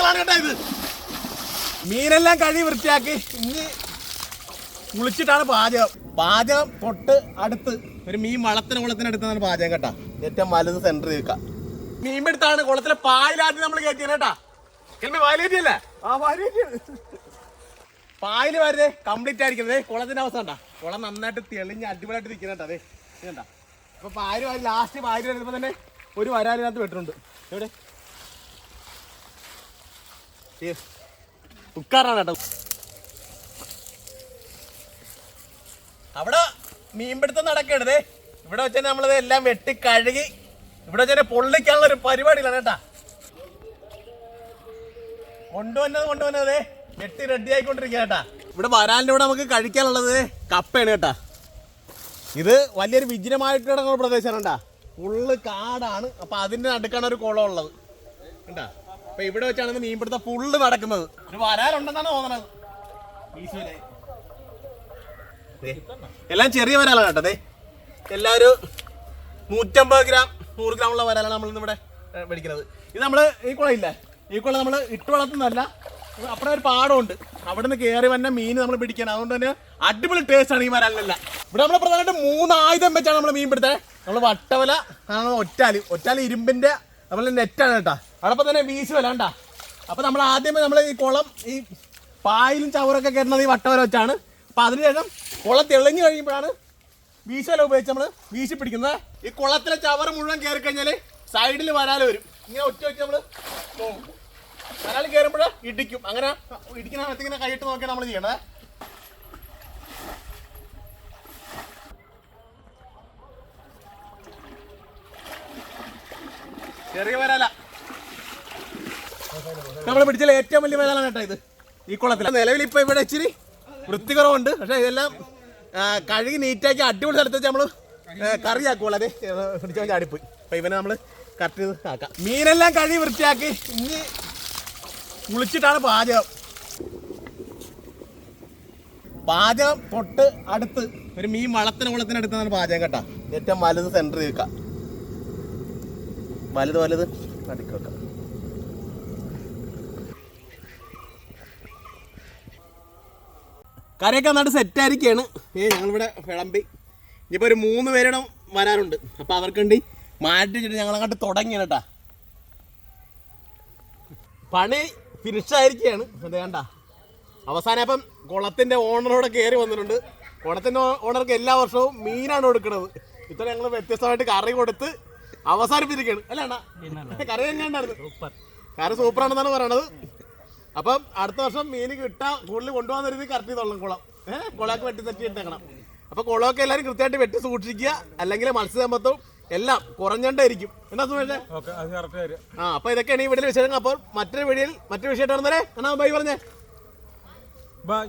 പരിപാടികളാണ് കേട്ടോ ഇത്. മീനെല്ലാം കഴുകി വൃത്തിയാക്കി. ഇനി കുളിച്ചിട്ടാണ് പാചകം. പാചകം തൊട്ട് അടുത്ത് ഒരു മീൻ വളത്തിന് കുളത്തിനടുത്താണ് പാചകം കേട്ടാ. ഏറ്റവും വലുത് സെന്റർ നിൽക്കാം മീൻ എടുത്താണ് കുളത്തിലെ പായലാദ്യം നമ്മൾ കയറ്റിയത് കേട്ടാ. പായലേറ്റിയല്ലേ ആ പായൽ വരുന്നത് കംപ്ലീറ്റ് ആയിരിക്കുന്നത് കുളത്തിന്റെ അവസ്ഥ ഉണ്ടാ കുളം നന്നായിട്ട് തെളിഞ്ഞ് അടിപൊളിയായിട്ട് നിൽക്കുന്ന കേട്ടോ അതെ ഇതുണ്ടാ അപ്പൊ വാരി. ലാസ്റ്റ് പായൽ വരുമ്പോ തന്നെ ഒരു വരാലിനകത്ത് വെട്ടിട്ടുണ്ട്. എവിടെ? കേട്ടോ. അവിടെ മീൻപിടുത്തം നടക്കണത് ഇവിടെ വെച്ചാൽ നമ്മളിത് എല്ലാം വെട്ടി കഴുകി ഇവിടെ വെച്ചാൽ പൊള്ളിക്കാനുള്ള ഒരു പരിപാടിയിലാണ് കേട്ടാ. കൊണ്ടുവന്നത് കൊണ്ടുവന്നത് വെട്ടി റെഡി ആയിക്കൊണ്ടിരിക്കുക കേട്ടാ. ഇവിടെ വരാലിന്റെ കൂടെ നമുക്ക് കഴിക്കാനുള്ളത് കപ്പയാണ് കേട്ടാ. ഇത് വലിയൊരു വിജനമായിട്ട് കിടക്കുന്ന പ്രദേശമാണ് കേട്ടാ. ഫുള്ള് കാടാണ്. അപ്പൊ അതിന്റെ നടുക്കാണ് ഒരു കുളം ഉള്ളത്. കണ്ടാ? അപ്പൊ ഇവിടെ വെച്ചാണ് മീൻ മീൻപിടുത്തം ഫുള്ള് നടക്കുന്നത്. ഒരു വരാലുണ്ടെന്നാണ് തോന്നണത്. എല്ലാം ചെറിയ വരാലാണ് കേട്ടതേ എല്ലാരും എല്ലാം നൂറ്റമ്പത് ഗ്രാം നൂറ് ഗ്രാം ഉള്ള വരാലാണ് നമ്മൾ ഇവിടെ മേടിക്കുന്നത്. ഇത് നമ്മൾ ഈ കുളമില്ലേ ഈ കുളം നമ്മൾ ഇട്ട് വളർത്തുന്നതല്ല അപ്പുറം ഒരു പാടമുണ്ട്. അവിടെ നിന്ന് കയറി വന്ന മീൻ നമ്മൾ പിടിക്കണം. അതുകൊണ്ട് തന്നെ അടിപൊളി ടേസ്റ്റ് ആണ് ഈ വരാലിനല്ല. ഇവിടെ നമ്മൾ പ്രധാനമായിട്ട് മൂന്ന് ആയുധം വെച്ചാണ് നമ്മൾ മീൻ പിടുത്തത് നമ്മൾ വട്ടവല ഒറ്റാൽ. ഒറ്റാൽ ഇരുമ്പിന്റെ നമ്മൾ നെറ്റാണ് കേട്ടാ. അവിടെ തന്നെ വീശ് വല കണ്ടാ അപ്പൊ നമ്മൾ ആദ്യമേ നമ്മൾ ഈ കുളം ഈ പായലും ചവറൊക്കെ കയറുന്നത് ഈ വട്ടവല വെച്ചാണ്. അപ്പൊ അതിനുശേഷം കുളം തെളിഞ്ഞു കഴിയുമ്പോഴാണ് വീശല ഉപയോഗിച്ച് നമ്മൾ വീശി പിടിക്കുന്നത്. ഈ കുളത്തിലെ ചവറ് മുഴുവൻ കയറി കഴിഞ്ഞാൽ സൈഡിൽ വരാൽ വരും. ഇങ്ങനെ ഒറ്റ വെച്ച് നമ്മൾ പോകും വരാൽ കയറുമ്പോൾ ഇടിക്കും. അങ്ങനെ ഇടിക്കുന്ന സമയത്ത് ഇങ്ങനെ കൈയിട്ട് നോക്കിയാണ് നമ്മൾ ചെയ്യണത് ചെറിയ വരാല. നമ്മൾ പിടിച്ചാൽ ഏറ്റവും വലിയ വരാലാണ് കേട്ടോ ഇത്. ഈ കുളത്തിൽ. നിലവിൽ ഇപ്പൊ ഇവിടെ ഇച്ചിരി വൃത്തികുറവുണ്ട്. പക്ഷെ ഇതെല്ലാം കഴുകി നീറ്റാക്കി അടിപൊളി സ്ഥലത്ത് വെച്ച് നമ്മൾ കറിയാക്കുള്ളൂ. അതെ പിടിച്ചാൽ അപ്പൊ ഇവനെ നമ്മൾ കറക്റ്റ് ആക്കാം. മീനെല്ലാം കഴുകി വൃത്തിയാക്കി ഇനി കുളിച്ചിട്ടാണ് പാചകം. പാചകം പൊട്ട് അടുത്ത് ഒരു മീൻ വളത്തിന് കുളത്തിന് അടുത്താണ് പാചകം കേട്ടാ. ഏറ്റവും വലുത് സെന്റർ വെക്കാം വലുത് വലുത്. നടുക്ക് വെക്കാം. കറിയൊക്കെ നന്നായിട്ട് സെറ്റ് ആയിരിക്കുകയാണ് ഏ ഞങ്ങളിവിടെ വിളമ്പി. ഇനിയിപ്പോൾ ഒരു മൂന്ന് പേരുടെ വരാറുണ്ട്. അപ്പോൾ അവർക്ക് വേണ്ടി മാറ്റി വെച്ചിട്ട് ഞങ്ങളങ്ങോട്ട് തുടങ്ങിയാണ് കേട്ടാ പണി ഫിനിഷ് ആയിരിക്കുകയാണ് അത് വേണ്ട അവസാനം അപ്പം കുളത്തിന്റെ ഓണറോടെ കയറി വന്നിട്ടുണ്ട്. കുളത്തിന്റെ ഓണർക്ക് എല്ലാ വർഷവും മീനാണ് കൊടുക്കുന്നത്. ഇത്ര ഞങ്ങൾ വ്യത്യസ്തമായിട്ട് കറി കൊടുത്ത് അവസാനിപ്പിച്ചിരിക്കുകയാണ് അല്ല അണ്ണാ? കറി എങ്ങനെയുണ്ടായിരുന്നു? കറി സൂപ്പറാണെന്നാണ് പറയണത്. അപ്പം അടുത്ത വർഷം മീൻ കിട്ടാൻ കൂടുതൽ കൊണ്ടുപോകാൻ രീതി കറക്റ്റ് ചെയ്തോളാം കുളം. ഏഹ് കുളമൊക്കെ വെട്ടി തെറ്റി ഇട്ടേക്കണം. അപ്പൊ കുളമൊക്കെ എല്ലാവരും കൃത്യമായിട്ട് വെട്ടി സൂക്ഷിക്കുക. അല്ലെങ്കിൽ മത്സ്യസമ്പത്തും എല്ലാം കുറഞ്ഞണ്ടായിരിക്കും എന്നാ സുമേഷേ? തരാം ആ അപ്പൊ ഇതൊക്കെയാണ് ഈ വീഡിയോയിൽ വിശേഷങ്ങൾ. അപ്പോൾ മറ്റൊരു വീഡിയോയിൽ മറ്റൊരു വിഷയം വന്നേ എന്നാ ബൈ പറഞ്ഞേ. ബൈ.